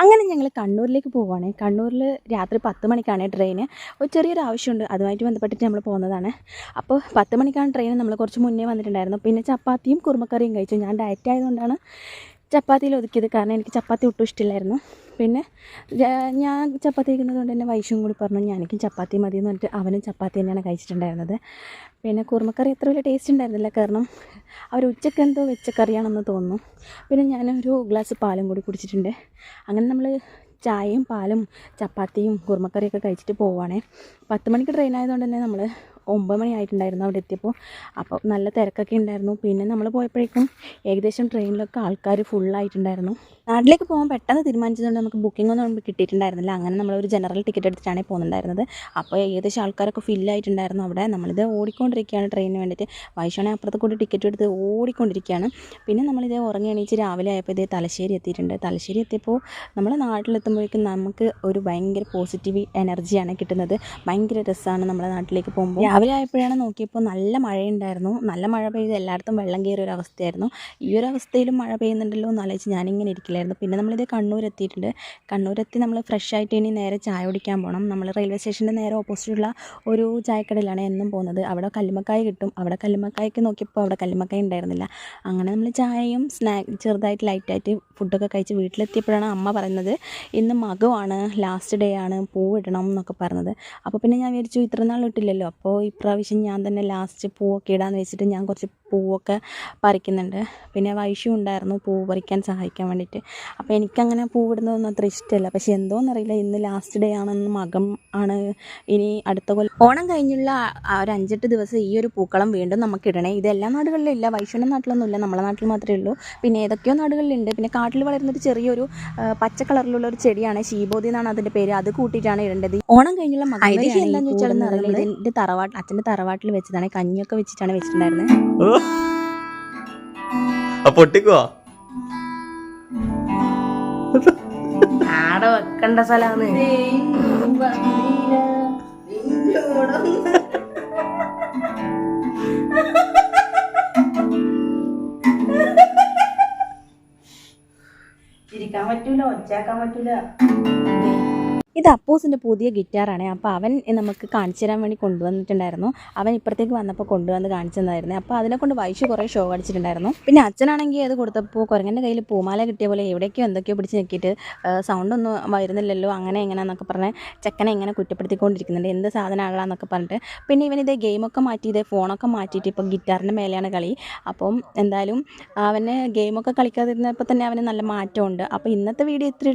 അങ്ങനെ ഞങ്ങൾ കണ്ണൂരിലേക്ക് പോവുകയാണ് കണ്ണൂരിൽ രാത്രി പത്ത് മണിക്കാണ് ട്രെയിന് ഒരു ചെറിയൊരു ആവശ്യമുണ്ട്. അതുമായിട്ട് ബന്ധപ്പെട്ടിട്ട് നമ്മൾ പോകുന്നതാണ് അപ്പോൾ പത്ത് മണിക്കാണ് ട്രെയിൻ നമ്മൾ കുറച്ച് മുന്നേ വന്നിട്ടുണ്ടായിരുന്നു. പിന്നെ ചപ്പാത്തിയും കുറുമക്കറിയും കഴിച്ചു. ഞാൻ ഡയറ്റ് ആയതുകൊണ്ടാണ് ചപ്പാത്തിയിൽ ഒതുക്കിയത് കാരണം എനിക്ക് ചപ്പാത്തി ഒട്ടും ഇഷ്ടമില്ലായിരുന്നു പിന്നെ ഞാൻ ചപ്പാത്തി കഴിക്കുന്നത് കൊണ്ട് തന്നെ വൈഷും കൂടി പറഞ്ഞു ഞാൻ എനിക്കും ചപ്പാത്തി മതി എന്ന് പറഞ്ഞിട്ട് അവനും ചപ്പാത്തി തന്നെയാണ് കഴിച്ചിട്ടുണ്ടായിരുന്നത്. പിന്നെ കുറുമക്കറി അത്ര വലിയ ടേസ്റ്റ് ഉണ്ടായിരുന്നില്ല. കാരണം അവർ ഉച്ചയ്ക്ക് എന്തോ വെച്ച കറിയാണെന്ന് തോന്നുന്നു. പിന്നെ ഞാനൊരു ഗ്ലാസ് പാലും കൂടി കുടിച്ചിട്ടുണ്ട്. അങ്ങനെ നമ്മൾ ചായയും പാലും ചപ്പാത്തിയും കുറുമക്കറിയൊക്കെ കഴിച്ചിട്ട് പോവുകയാണേ പത്ത് മണിക്ക് ട്രെയിൻ ആയതുകൊണ്ട് തന്നെ നമ്മൾ ഒമ്പത് മണി ആയിട്ടുണ്ടായിരുന്നു അവിടെ എത്തിയപ്പോൾ. അപ്പോൾ നല്ല തിരക്കൊക്കെ ഉണ്ടായിരുന്നു. പിന്നെ നമ്മൾ പോയപ്പോഴേക്കും ഏകദേശം ട്രെയിനിലൊക്കെ ആൾക്കാർ ഫുള്ളായിട്ടുണ്ടായിരുന്നു നാട്ടിലേക്ക് പോകാൻ പെട്ടെന്ന് തീരുമാനിച്ചതുകൊണ്ട് നമുക്ക് ബുക്കിംഗ് ഒന്നും കിട്ടിയിട്ടുണ്ടായിരുന്നില്ല. അങ്ങനെ നമ്മളൊരു ജനറൽ ടിക്കറ്റ് എടുത്തിട്ടാണ് പോകുന്നുണ്ടായിരുന്നത് അപ്പോൾ ഏകദേശം ആൾക്കാരൊക്കെ ഫില്ലായിട്ടുണ്ടായിരുന്നു അവിടെ. നമ്മളിത് ഓടിക്കൊണ്ടിരിക്കുകയാണ് ട്രെയിനിന് വേണ്ടിയിട്ട്. വൈഷാണെ അപ്പുറത്ത് കൂടി ടിക്കറ്റ് എടുത്ത് ഓടിക്കൊണ്ടിരിക്കുകയാണ്. പിന്നെ നമ്മളിത് ഉറങ്ങി എണീച്ച് രാവിലെ ആയപ്പോൾ ഇതേ തലശ്ശേരി എത്തിയിട്ടുണ്ട്. തലശ്ശേരി എത്തിയപ്പോൾ നമ്മൾ നാട്ടിലെത്തുമ്പോഴേക്കും നമുക്ക് ഒരു ഭയങ്കര പോസിറ്റീവ് എനർജിയാണ് കിട്ടുന്നത്. ഭയങ്കര രസമാണ് നമ്മുടെ നാട്ടിലേക്ക് പോകുമ്പോൾ. രാവിലെ ആയപ്പോഴാണ് നോക്കിയപ്പോൾ നല്ല മഴയുണ്ടായിരുന്നു. നല്ല മഴ പെയ്ത് എല്ലായിടത്തും വെള്ളം കയറിയ ഒരു അവസ്ഥയായിരുന്നു. ഈ ഒരു അവസ്ഥയിലും മഴ പെയ്യുന്നുണ്ടല്ലോ എന്ന് ആലോചിച്ച് ഞാനിങ്ങനെ ഇരിക്കില്ലായിരുന്നു പിന്നെ നമ്മളിത് കണ്ണൂർ എത്തിയിട്ടുണ്ട് കണ്ണൂരെത്തി നമ്മൾ ഫ്രഷ് ആയിട്ട് ഇനി നേരെ ചായ കുടിക്കാൻ പോകണം നമ്മൾ റെയിൽവേ സ്റ്റേഷന്റെ നേരെ ഓപ്പോസിറ്റുള്ള ഒരു ചായക്കടയിലാണ് എന്നും പോകുന്നത്. അവിടെ കല്ലുമക്കായ കിട്ടും. അവിടെ കല്ലുമക്കായ്ക്ക് നോക്കിയപ്പോൾ അവിടെ കല്ലുമക്കായ ഉണ്ടായിരുന്നില്ല. അങ്ങനെ നമ്മൾ ചായയും സ്നാക്ക് ചെറുതായിട്ട് ലൈറ്റായിട്ട് ഫുഡൊക്കെ കഴിച്ച് വീട്ടിലെത്തിയപ്പോഴാണ് അമ്മ പറയുന്നത് ഇന്ന് മകമാണ് ലാസ്റ്റ് ഡേ ആണ് പൂവിടണം എന്നൊക്കെ പറഞ്ഞത്. അപ്പോൾ പിന്നെ ഞാൻ വിചാരിച്ചു ഇത്ര നാൾ ഇട്ടില്ലല്ലോ. അപ്പോൾ ഇപ്രാവശ്യം ഞാൻ തന്നെ ലാസ്റ്റ് പൂവൊക്കെ ഇടാന്ന് വെച്ചിട്ട് ഞാൻ കുറച്ച് പൂവൊക്കെ പറിക്കുന്നുണ്ട്. പിന്നെ വൈഷ്യം ഉണ്ടായിരുന്നു പൂവ് പറിക്കാൻ സഹായിക്കാൻ വേണ്ടിയിട്ട്. അപ്പോൾ എനിക്കങ്ങനെ പൂവിടുന്നതൊന്നും അത്ര ഇഷ്ടമല്ല. പക്ഷേ എന്തോന്നറിയില്ല ഇന്ന് ലാസ്റ്റ് ഡേ ആണെന്ന് മകം ആണ് ഇനി അടുത്ത കൊല്ലം. ഓണം കഴിഞ്ഞുള്ള ആ ഒരു അഞ്ചെട്ട് ദിവസം ഈ ഒരു പൂക്കളം വീണ്ടും നമുക്ക് ഇടണേ. ഇത് എല്ലാ നാടുകളിലും ഇല്ല. വൈഷ്യന്റെ നാട്ടിലൊന്നും ഇല്ല. നമ്മളെ നാട്ടിൽ മാത്രമേ ഉള്ളൂ. പിന്നെ ഏതൊക്കെയോ നാടുകളിലുണ്ട്. പിന്നെ കാട്ടിൽ വളരുന്നൊരു ചെറിയൊരു പച്ച കളറിലുള്ള ഒരു ചെടിയാണ് ശീബോധി എന്നാണ് അതിന്റെ പേര്. അത് കൂട്ടിയിട്ടാണ് ഇടേണ്ടത്. ഓണം കഴിഞ്ഞുള്ള മകം എന്താണെന്ന് വെച്ചാൽ അറിയില്ല ഇതിന്റെ തറവാട്ട് അച്ഛന്റെ തറവാട്ടിൽ വെച്ചതാണ്. കഞ്ഞിയൊക്കെ വെച്ചിട്ടാണ് വെച്ചിട്ടുണ്ടായിരുന്നത്. പൊട്ടിക്കുവാ ആടെ വെക്കണ്ട സ്ഥലാണ് ഇരിക്കാൻ പറ്റൂല ഒച്ചാക്കാൻ പറ്റൂല. ഇത് അപ്പൂസിന്റെ പുതിയ ഗിറ്റാറാണ് അപ്പോൾ അവൻ നമുക്ക് കാണിച്ചു തരാൻ വേണ്ടി കൊണ്ടുവന്നിട്ടുണ്ടായിരുന്നു. അവൻ ഇപ്പുറത്തേക്ക് വന്നപ്പോൾ കൊണ്ടുവന്ന് കാണിച്ചു തന്നായിരുന്നു. അപ്പോൾ അതിനെ കൊണ്ട് വൈഷു കുറേ ഷോ അടിച്ചിട്ടുണ്ടായിരുന്നു. പിന്നെ അച്ഛനാണെങ്കിൽ അത് കൊടുത്തപ്പോൾ കുരങ്ങന്റെ കയ്യിൽ പൂമാല കിട്ടിയ പോലെ എവിടേക്കോ എന്തൊക്കെയോ പിടിച്ച് ഞെക്കിയിട്ട് സൗണ്ടൊന്നും വരുന്നില്ലല്ലോ അങ്ങനെ എങ്ങനെയാണെന്നൊക്കെ പറഞ്ഞ് ചെക്കനെ ഇങ്ങനെ കുറ്റപ്പെടുത്തിക്കൊണ്ടിരിക്കുന്നുണ്ട്. എന്ത് സാധനമാണല്ലോ പറഞ്ഞിട്ട്. പിന്നെ ഇവൻ ഗെയിമൊക്കെ മാറ്റി ഇത് ഫോണൊക്കെ മാറ്റിയിട്ട് ഇപ്പോൾ ഗിറ്റാറിന്റെ മേലെയാണ് കളി. അപ്പം എന്തായാലും അവന് ഗെയിമൊക്കെ കളിക്കാതിരുന്നപ്പോൾ തന്നെ അവന് നല്ല മാറ്റമുണ്ട്. അപ്പോൾ ഇന്നത്തെ വീഡിയോ ഇത്രയുള്ളൂ